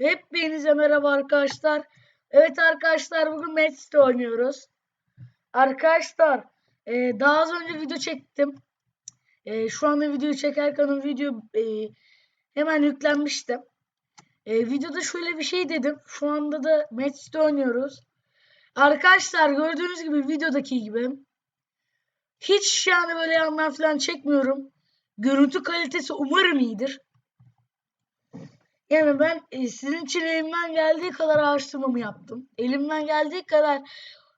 Hepinize merhaba arkadaşlar. Evet arkadaşlar bugün Match'te oynuyoruz. Arkadaşlar e, daha az önce video çektim. E, şu anda videoyu çekerken video e, hemen yüklenmişti. E, videoda şöyle bir şey dedim. Şu anda da Match'te oynuyoruz. Arkadaşlar gördüğünüz gibi videodaki gibi hiç yani böyle yandan falan çekmiyorum. Görüntü kalitesi umarım iyidir. Yani ben e, sizin için elimden geldiği kadar araştırmamı yaptım. Elimden geldiği kadar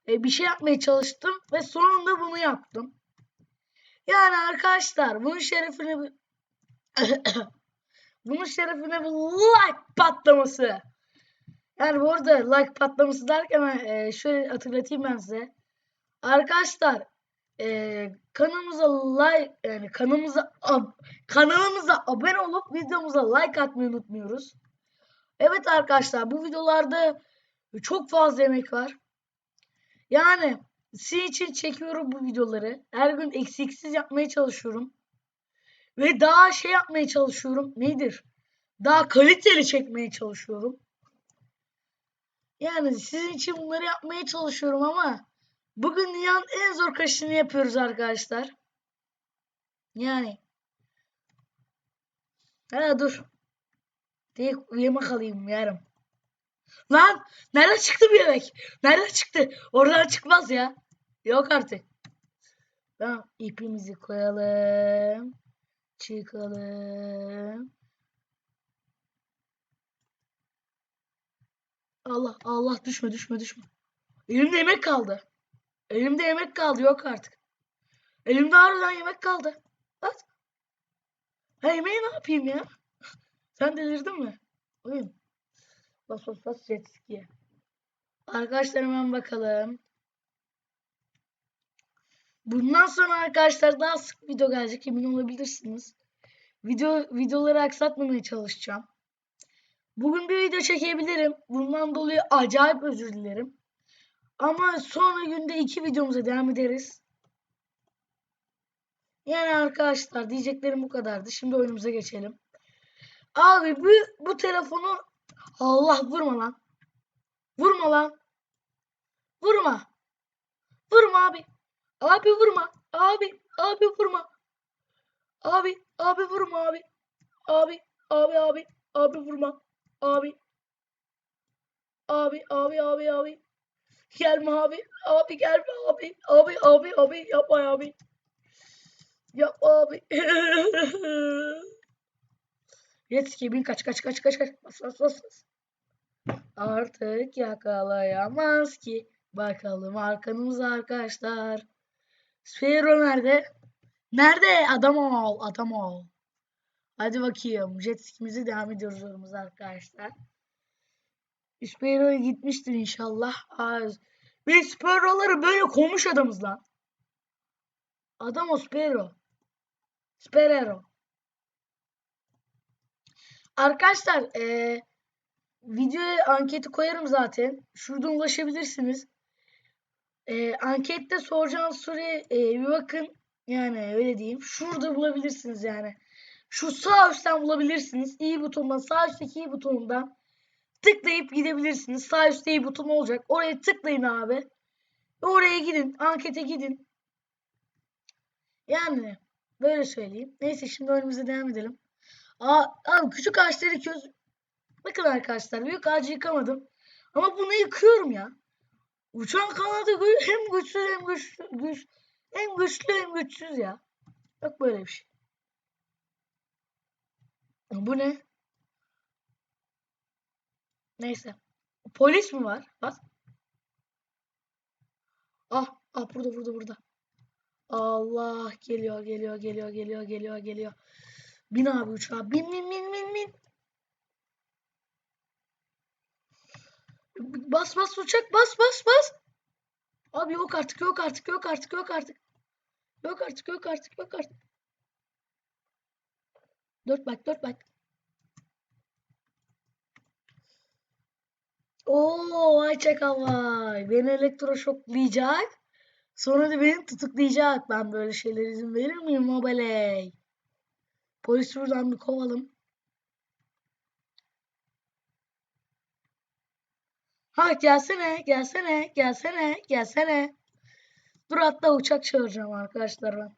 e, bir şey yapmaya çalıştım ve sonunda bunu yaptım. Yani arkadaşlar bunun şerefine bunun şerefine bir like patlaması. Yani bu arada like patlaması derken e, şöyle hatırlatayım ben size. Arkadaşlar e, kanalımıza like yani kanalımıza ab- kanalımıza abone olup videomuza like atmayı unutmuyoruz. Evet arkadaşlar bu videolarda çok fazla emek var. Yani sizin için çekiyorum bu videoları. Her gün eksiksiz yapmaya çalışıyorum. Ve daha şey yapmaya çalışıyorum. Nedir? Daha kaliteli çekmeye çalışıyorum. Yani sizin için bunları yapmaya çalışıyorum ama bugün dünyanın en zor kaşını yapıyoruz arkadaşlar. Yani. Ha dur. Tek yemek alayım yarım. Lan nerede çıktı bu yemek? Nerede çıktı? Oradan çıkmaz ya. Yok artık. Tamam ipimizi koyalım. Çıkalım. Allah Allah düşme düşme düşme. Elimde yemek kaldı. Elimde yemek kaldı yok artık. Elimde harbiden yemek kaldı. At. Ha yemeği ne yapayım ya? Sen delirdin mi? Oyun. Bas bas bas jet ski'ye. Arkadaşlar hemen bakalım. Bundan sonra arkadaşlar daha sık video gelecek emin olabilirsiniz. Video videoları aksatmamaya çalışacağım. Bugün bir video çekebilirim. Bundan dolayı acayip özür dilerim. Ama sonra günde iki videomuza devam ederiz. Yani arkadaşlar diyeceklerim bu kadardı. Şimdi oyunumuza geçelim. Abi bu, bu telefonu Allah vurma lan. Vurma lan. Vurma. Vurma abi. Abi vurma. Abi. Abi vurma. Abi. Abi vurma abi. Abi. Abi abi. Abi vurma. Abi. Abi abi abi abi. Gelme abi. Abi gelme abi. Abi abi abi yapma abi. Yapma abi. Yetki bin kaç kaç kaç kaç kaç. Bas bas bas. bas. Artık yakalayamaz ki. Bakalım arkanızda arkadaşlar. Sphero nerede? Nerede? Adam ol. Adam ol. Hadi bakayım. Jet skimizi devam ediyoruz arkadaşlar. Sphero gitmiştir inşallah. Aa, biz Sphero böyle koymuş adamız lan. Adam o Sphero. Sperero. Arkadaşlar eee videoya anketi koyarım zaten. Şuradan ulaşabilirsiniz. Eee ankette soracağınız soruya eee, bir bakın. Yani öyle diyeyim. Şurada bulabilirsiniz yani. Şu sağ üstten bulabilirsiniz. İyi butondan sağ üstteki iyi butonundan tıklayıp gidebilirsiniz. Sağ üstte iyi buton olacak. Oraya tıklayın abi. Oraya gidin. Ankete gidin. Yani böyle söyleyeyim. Neyse şimdi oyunumuza devam edelim. Aa, abi küçük ağaçları yıkıyoruz. Bakın arkadaşlar büyük ağacı yıkamadım. Ama bunu yıkıyorum ya. Uçan kanadı hem güçsüz hem güçlü, güç, hem güçlü hem güçsüz ya. Yok böyle bir şey. Bu ne? Neyse. Polis mi var? Bak. Ah, ah burada burada burada. Allah geliyor geliyor geliyor geliyor geliyor geliyor. Bin abi uçağa. Bin bin bin bin bin. Bas bas uçak bas bas bas. Abi yok artık yok artık yok artık yok artık. Yok artık yok artık yok artık. Dört bak dört bak. Oo vay çakal vay. Beni elektroşoklayacak. Sonra da beni tutuklayacak. Ben böyle şeyler izin verir miyim Mobiley? Polis buradan bir kovalım. Ha gelsene, gelsene, gelsene, gelsene. Dur hatta uçak çağıracağım arkadaşlar ben.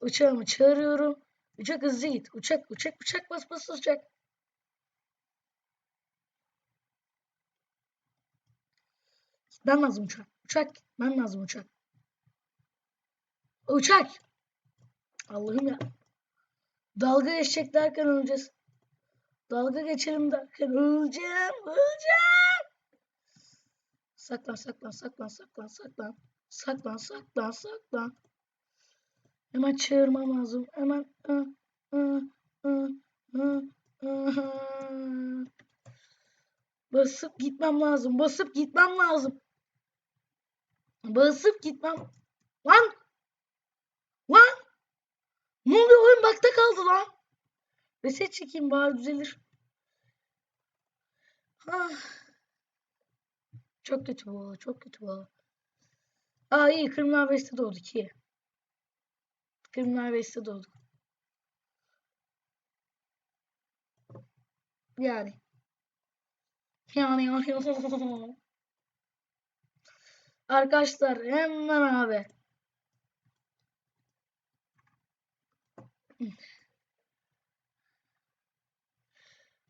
Uçağımı çağırıyorum. Uçak hızlı git. Uçak, uçak, uçak bas bas uçak. Gitmem lazım uçak. Uçak, gitmem lazım uçak. Uçak. Allah'ım ya. Dalga geçecek derken öleceğiz. Dalga geçelim derken öleceğim, öleceğim. Saklan, saklan, saklan, saklan, saklan. Saklan, saklan, saklan. Hemen çığırmam lazım. Hemen. ı, ı, ı, ı, ı. Basıp gitmem lazım. Basıp gitmem lazım. Basıp gitmem. Lan! Lan! Ne oluyor oyun bakta kaldı lan. Reset çekeyim bari düzelir. Ah. Çok kötü bu. Çok kötü bu. Aa iyi. Criminal West'te doğduk iyi. Criminal West'te doğduk. Yani. Yani yani. Arkadaşlar hemen abi.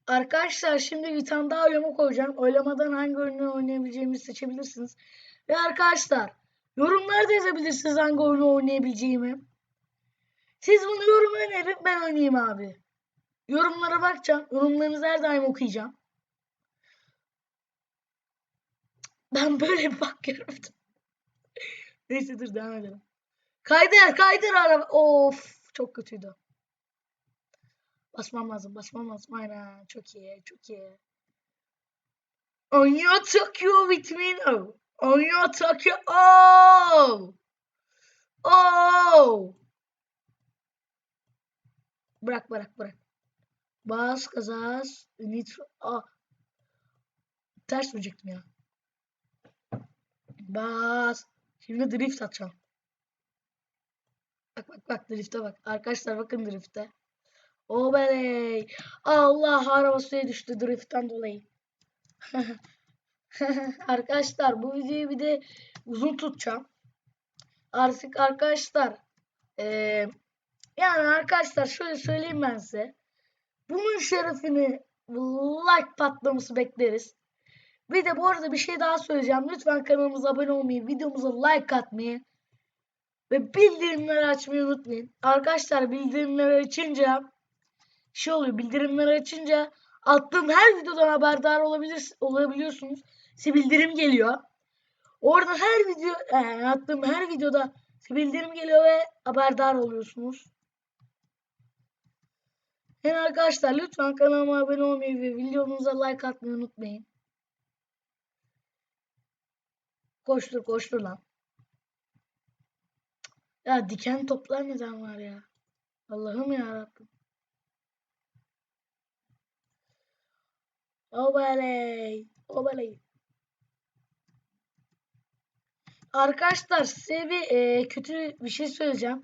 Arkadaşlar şimdi bir tane daha oylama koyacağım. Oylamadan hangi oyunu oynayabileceğimizi seçebilirsiniz. Ve arkadaşlar yorumlarda yazabilirsiniz hangi oyunu oynayabileceğimi. Siz bunu yorum önerin ben oynayayım abi. Yorumlara bakacağım. Yorumlarınızı her daim okuyacağım. Ben böyle bir bakıyorum. Neyse dur devam edelim. Kaydır kaydır araba. Of çok kötüydü. Basmam lazım basmam lazım. Aynen çok iyi çok iyi. On your Tokyo with me now. On your Tokyo. Oh. Oh. Bırak bırak bırak. Bas kazas. Nitro. Ah. Ters diyecektim ya. Bas. Şimdi drift atacağım. Bak bak bak drifte bak. Arkadaşlar bakın drifte. O beley. Allah araba suya düştü driftten dolayı. arkadaşlar bu videoyu bir de uzun tutacağım. Artık arkadaşlar eee, yani arkadaşlar şöyle söyleyeyim ben size. Bunun şerefini like patlaması bekleriz. Bir de bu arada bir şey daha söyleyeceğim. Lütfen kanalımıza abone olmayı, videomuza like atmayı ve bildirimleri açmayı unutmayın. Arkadaşlar bildirimleri açınca şey oluyor. Bildirimleri açınca attığım her videodan haberdar olabilir, olabiliyorsunuz. Size bildirim geliyor. Orada her video yani attığım her videoda size bildirim geliyor ve haberdar oluyorsunuz. Yani arkadaşlar lütfen kanalıma abone olmayı ve videomuza like atmayı unutmayın. Koştur koştur lan. Ya diken toplar neden var ya? Allah'ım ya Rabbim. Obaley. Obaley. Arkadaşlar size bir e, kötü bir şey söyleyeceğim.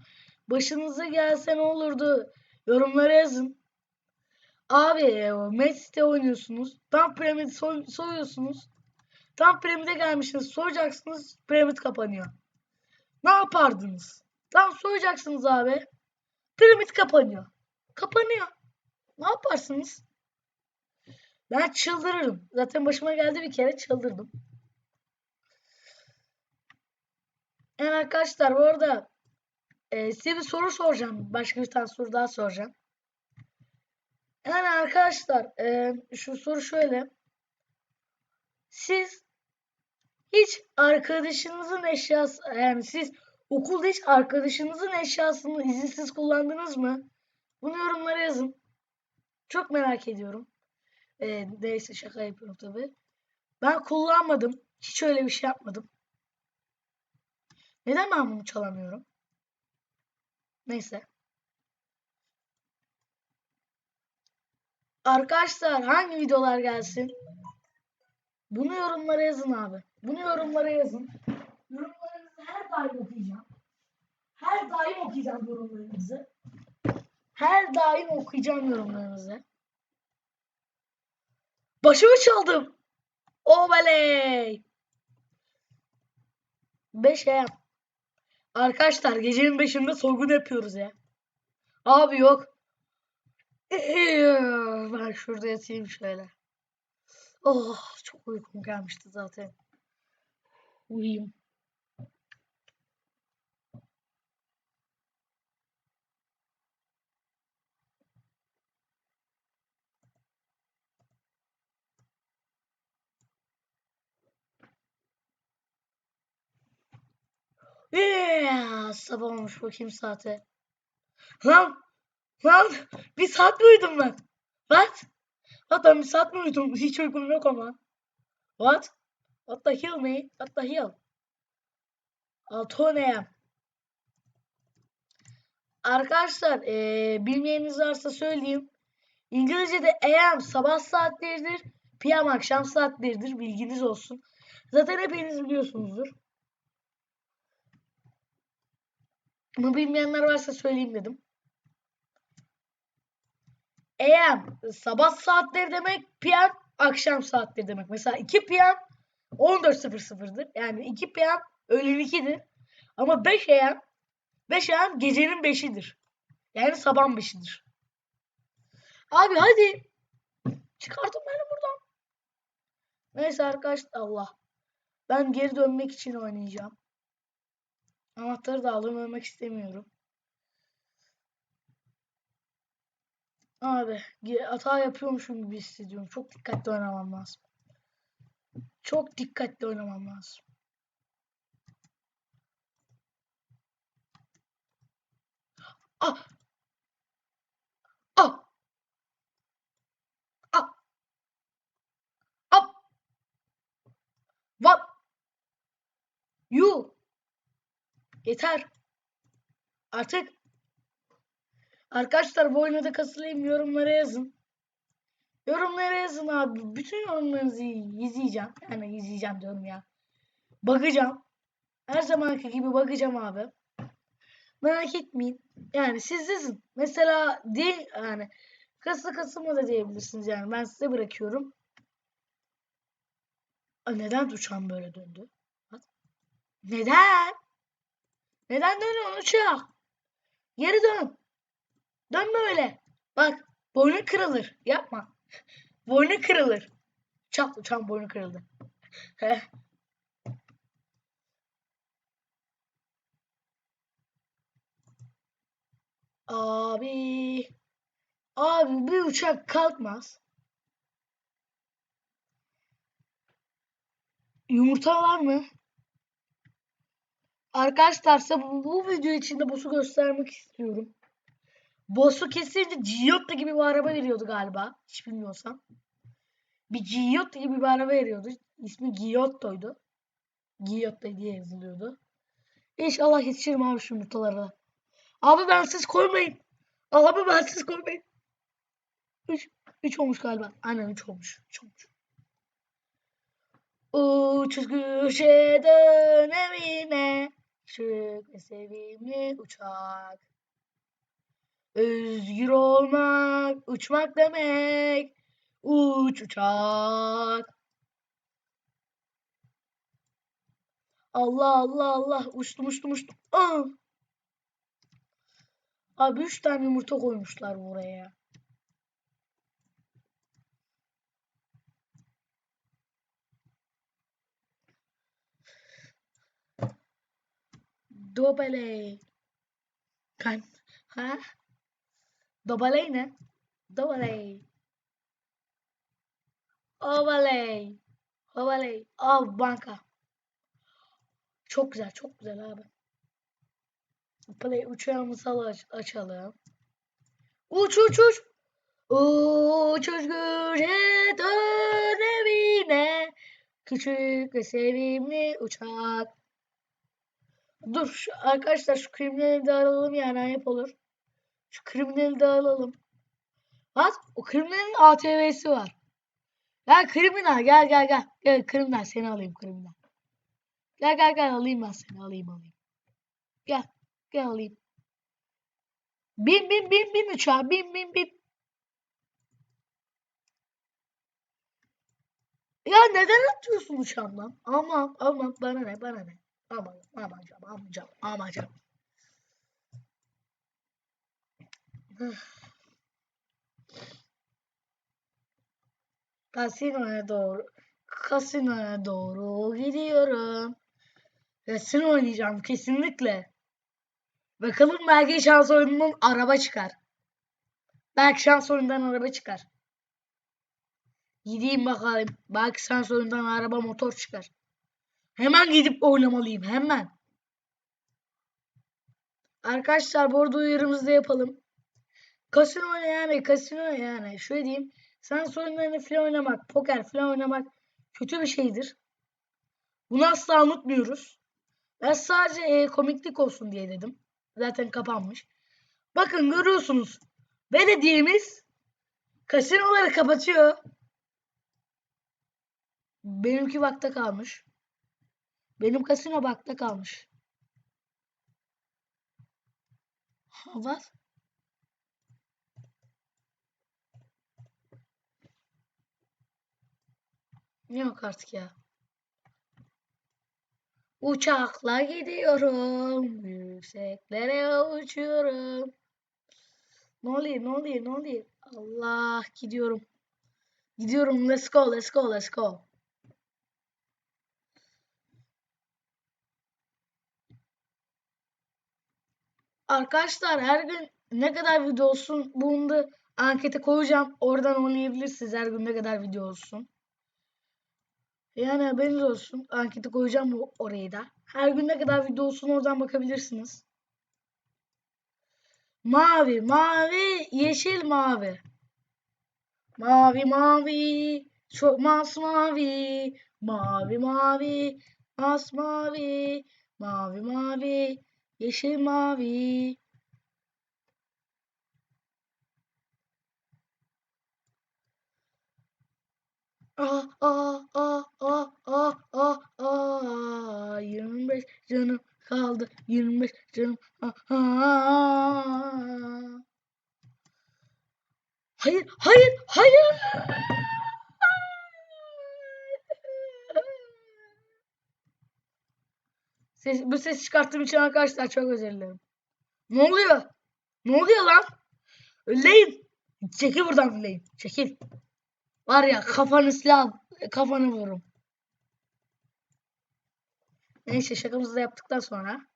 Başınıza gelse ne olurdu? Yorumlara yazın. Abi e, Mets'te oynuyorsunuz. Tam piramit soy, soyuyorsunuz. Tam piramide gelmişsiniz. Soyacaksınız. Piramit kapanıyor. Ne yapardınız? Tam soyacaksınız abi. Piramit kapanıyor. Kapanıyor. Ne yaparsınız? Ben çıldırırım. Zaten başıma geldi bir kere çıldırdım. Yani arkadaşlar bu arada e, size bir soru soracağım. Başka bir tane soru daha soracağım. Yani arkadaşlar e, şu soru şöyle. Siz hiç arkadaşınızın eşyası yani siz okulda hiç arkadaşınızın eşyasını izinsiz kullandınız mı? Bunu yorumlara yazın. Çok merak ediyorum. E, neyse şaka yapıyorum tabii. Ben kullanmadım. Hiç öyle bir şey yapmadım. Neden ben bunu çalamıyorum? Neyse. Arkadaşlar hangi videolar gelsin? Bunu yorumlara yazın abi. Bunu yorumlara yazın. Yorumlarınızı her daim okuyacağım. Her daim okuyacağım yorumlarınızı. Her daim okuyacağım yorumlarınızı. Başımı çaldım. Oley. 5 AM. Arkadaşlar gecenin 5'inde soygun yapıyoruz ya. Abi yok. Ben şurada yatayım şöyle. Oh çok uykum gelmişti zaten. Uyuyayım. Yeah, sabah olmuş bakayım saate. Lan lan bir saat mi uyudum ben? What? What ben bir saat mi uyudum? Hiç uykum yok ama. What? What the hell man? What the hell? 6 AM. Arkadaşlar eee bilmeyeniniz varsa söyleyeyim. İngilizce'de AM sabah saatleridir. PM akşam saatleridir. Bilginiz olsun. Zaten hepiniz biliyorsunuzdur. Ama bilmeyenler varsa söyleyeyim dedim. AM sabah saatleri demek, PM akşam saatleri demek. Mesela 2 PM 14.00'dır. Yani 2 PM öğlen 2'dir. Ama 5 AM 5 AM gecenin 5'idir. Yani sabah 5'idir. Abi hadi. Çıkartın beni buradan. Neyse arkadaşlar Allah. Ben geri dönmek için oynayacağım. Anahtarı da aldım ölmek istemiyorum. Abi hata yapıyormuşum gibi hissediyorum. Çok dikkatli oynamam lazım. Çok dikkatli oynamam lazım. Ah! Ah! Ah! Ah! What? You! Yeter. Artık Arkadaşlar bu oyuna da katılayım yorumlara yazın. Yorumlara yazın abi. Bütün yorumlarınızı izleyeceğim. Yani izleyeceğim diyorum ya. Bakacağım. Her zamanki gibi bakacağım abi. Merak etmeyin. Yani siz yazın. Mesela değil yani kası kasımı da diyebilirsiniz yani. Ben size bırakıyorum. Aa, neden uçağım böyle döndü? Neden? Neden dönüyorsun uçak? Geri dön. Dönme öyle. Bak boynu kırılır. Yapma. boynu kırılır. Çat uçağın boynu kırıldı. Abi. Abi bir uçak kalkmaz. Yumurta var mı? Arkadaşlar bu, bu video içinde boss'u göstermek istiyorum. Boss'u kesince Giotto gibi bir araba veriyordu galiba. Hiç bilmiyorsam. Bir Giotto gibi bir araba veriyordu. İsmi Giotto'ydu. Giotto diye yazılıyordu. İnşallah yetişirim abi şu yumurtalara. Abi ben siz koymayın. Abi ben siz koymayın. 3 3 olmuş galiba. Aynen 3 olmuş. 3 olmuş. Uçuz köşeden evine Şık ve sevimli uçak. Özgür olmak, uçmak demek. Uç uçak. Allah Allah Allah. Uçtum uçtum uçtum. Aa! Abi 3 tane yumurta koymuşlar buraya. Dobeley. Kan. Ha? Dobeley ne? Dobeley. Ovaley. Ovaley. Av banka. Çok güzel, çok güzel abi. Play uçağımızı aç açalım. Uç uç uç. Uç güce dön evine. Küçük ve sevimli uçak. Dur şu, arkadaşlar şu kriminali de alalım yani ayıp olur. Şu kriminali de alalım. Bak o kriminalin ATV'si var. Gel kriminal gel gel gel. Gel kriminal seni alayım kriminal. Gel gel gel alayım ben seni alayım alayım. Gel gel alayım. Bin bin bin bin uçağa bin bin bin. Ya neden atıyorsun uçağımdan? Aman aman bana ne bana ne. Aman aman canım aman canım aman canım. Kasinoya doğru kasinoya doğru gidiyorum. Kasino oynayacağım kesinlikle. Bakalım belki şans oyunundan araba çıkar. Belki şans oyunundan araba çıkar. Gideyim bakalım. Belki şans oyunundan araba motor çıkar. Hemen gidip oynamalıyım. Hemen. Arkadaşlar bu arada uyarımızı da yapalım. Kasino yani kasino yani şöyle diyeyim. Sans oyunlarını falan oynamak, poker falan oynamak kötü bir şeydir. Bunu asla unutmuyoruz. Ben sadece e, komiklik olsun diye dedim. Zaten kapanmış. Bakın görüyorsunuz. Belediyemiz kasinoları kapatıyor. Benimki bakta kalmış. Benim kasino bakta kalmış. Hava. Yok artık ya. Uçakla gidiyorum. Yükseklere uçuyorum. Ne oluyor? Ne oluyor? Ne oluyor? Allah gidiyorum. Gidiyorum. Let's go. Let's go. Let's go. Arkadaşlar her gün ne kadar video olsun bunu da ankete koyacağım. Oradan oynayabilirsiniz her gün ne kadar video olsun. Yani haberiniz olsun. Ankete koyacağım orayı da. Her gün ne kadar video olsun oradan bakabilirsiniz. Mavi, mavi, yeşil, mavi. Mavi, mavi, çok masmavi. Mavi, mavi, masmavi. Mavi, mavi, yeşil, mavi. Ah ah ah ah 25 canım kaldı 25 canım. Hayır hayır hayır Ses, bu ses çıkarttığım için arkadaşlar çok özür dilerim. Ne oluyor? Ne oluyor lan? Öleyin. Çekil buradan öleyin. Çekil. Var ya kafanı silah kafanı vururum. Neyse şakamızı da yaptıktan sonra.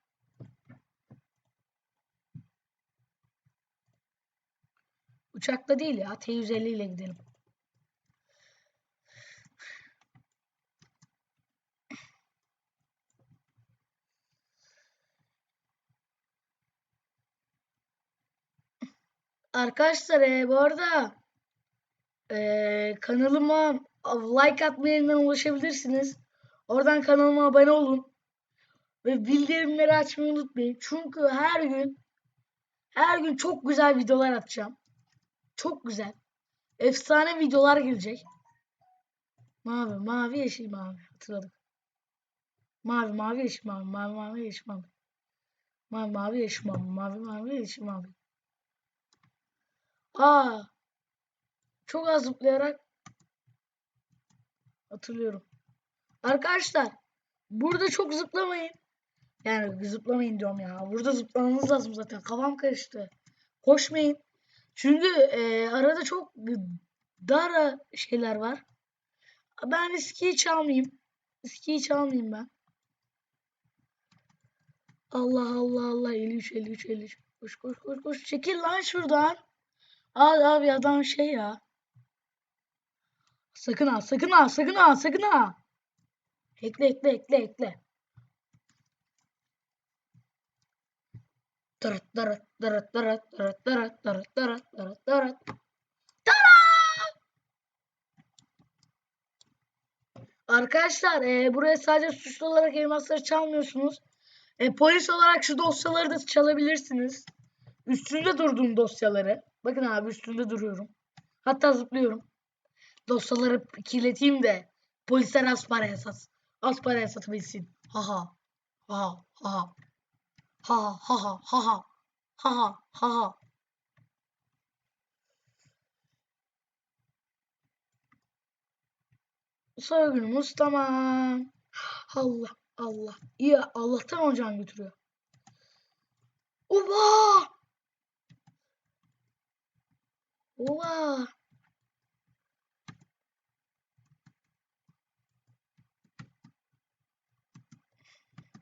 Uçakla değil ya. T-150 ile gidelim. Arkadaşlar e, bu arada e, kanalıma like atma yerinden ulaşabilirsiniz. Oradan kanalıma abone olun. Ve bildirimleri açmayı unutmayın. Çünkü her gün her gün çok güzel videolar atacağım. Çok güzel. Efsane videolar gelecek. Mavi, mavi, yeşil, mavi. Hatırladık. Mavi, mavi, yeşil, mavi. Mavi, mavi, yeşil, mavi. Mavi, mavi, yeşil, mavi. Mavi, mavi, yeşil, mavi. Aa. Çok az zıplayarak hatırlıyorum. Arkadaşlar burada çok zıplamayın. Yani zıplamayın diyorum ya. Burada zıplamanız lazım zaten. Kafam karıştı. Koşmayın. Çünkü e, arada çok dar şeyler var. Ben riski hiç almayayım. Riski hiç almayayım ben. Allah Allah Allah 53 53 53. Koş koş koş koş. Çekil lan şuradan. Abi abi adam şey ya. Sakın ha sakın ha sakın ha sakın ha. Ekle ekle ekle ekle. Dırıt dırıt dırıt dırıt dırıt dırıt dırıt dırıt dırıt dırıt. Arkadaşlar e, buraya sadece suçlu olarak elmasları çalmıyorsunuz. E, polis olarak şu dosyaları da çalabilirsiniz. Üstünde durduğum dosyaları. Bakın abi üstünde duruyorum. Hatta zıplıyorum. Dosyaları kirleteyim de polisler az paraya sat. Az paraya satabilsin. Ha ha. Ha ha. Ha ha ha ha ha. Ha ha ha ha. Soygunumuz tamam. Allah Allah. İyi Allah'tan hocam götürüyor. Oba! Oba!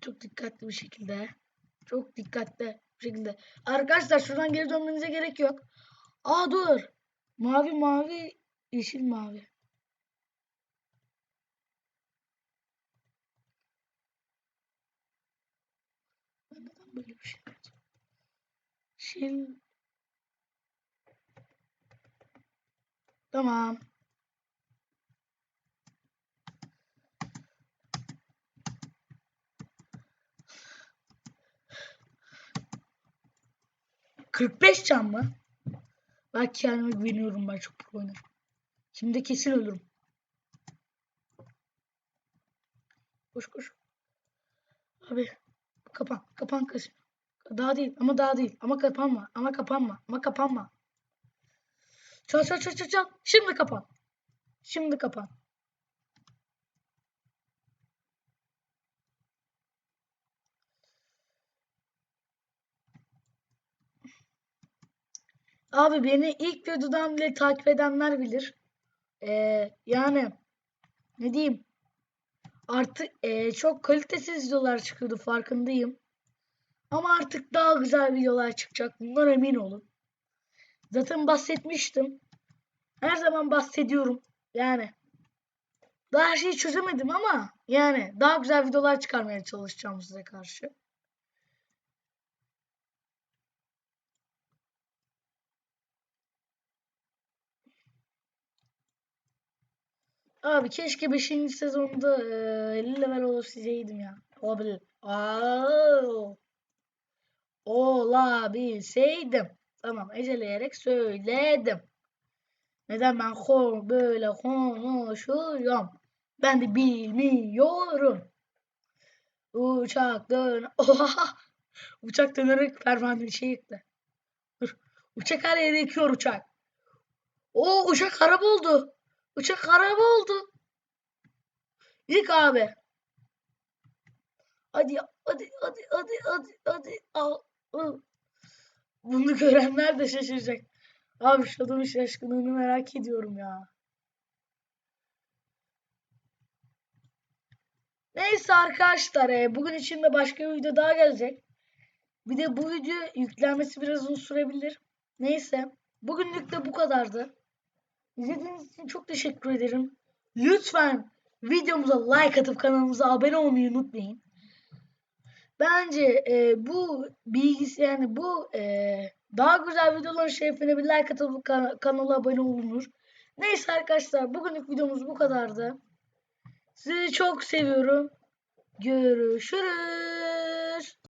Çok dikkatli bir şekilde. Çok dikkatli bir şekilde. Arkadaşlar şuradan geri dönmenize gerek yok. Aa dur. Mavi mavi yeşil mavi. Neden böyle bir şey? Yeşil. Tamam. Kırk beş can mı? Ben kendime güveniyorum ben çok pro oynarım. Şimdi kesin ölürüm. Koş koş. Abi kapan kapan kaç. Daha değil ama daha değil ama kapanma ama kapanma ama kapanma. Çal çal çal çal çal. Şimdi kapan. Şimdi kapan. Abi beni ilk videodan bile takip edenler bilir. Ee, yani ne diyeyim? Artık ee, çok kalitesiz videolar çıkıyordu farkındayım. Ama artık daha güzel videolar çıkacak. Bundan emin olun. Zaten bahsetmiştim. Her zaman bahsediyorum. Yani daha her şeyi çözemedim ama yani daha güzel videolar çıkarmaya çalışacağım size karşı. Abi keşke 5. sezonda e, 50 level olabilseydim ya. Olabilir. Aa, olabilseydim. Tamam eceleyerek söyledim. Neden ben ko böyle konuşuyorum? Ben de bilmiyorum. Uçak dön. Oha! Uçak dönerek pervane şey. Uçak her yere yıkıyor uçak. O uçak araba oldu. Uçak araba oldu. Yık abi. Hadi hadi hadi hadi hadi hadi. Al. Bunu görenler de şaşıracak. Abi şu adamın şaşkınlığını merak ediyorum ya. Neyse arkadaşlar e, bugün için de başka bir video daha gelecek. Bir de bu video yüklenmesi biraz uzun sürebilir. Neyse bugünlük de bu kadardı. İzlediğiniz için çok teşekkür ederim. Lütfen videomuza like atıp kanalımıza abone olmayı unutmayın. Bence e, bu bilgisi yani bu e, daha güzel videoların şerefine bir like atıp kan kanala abone olunur. Neyse arkadaşlar bugünlük videomuz bu kadardı. Sizi çok seviyorum. Görüşürüz.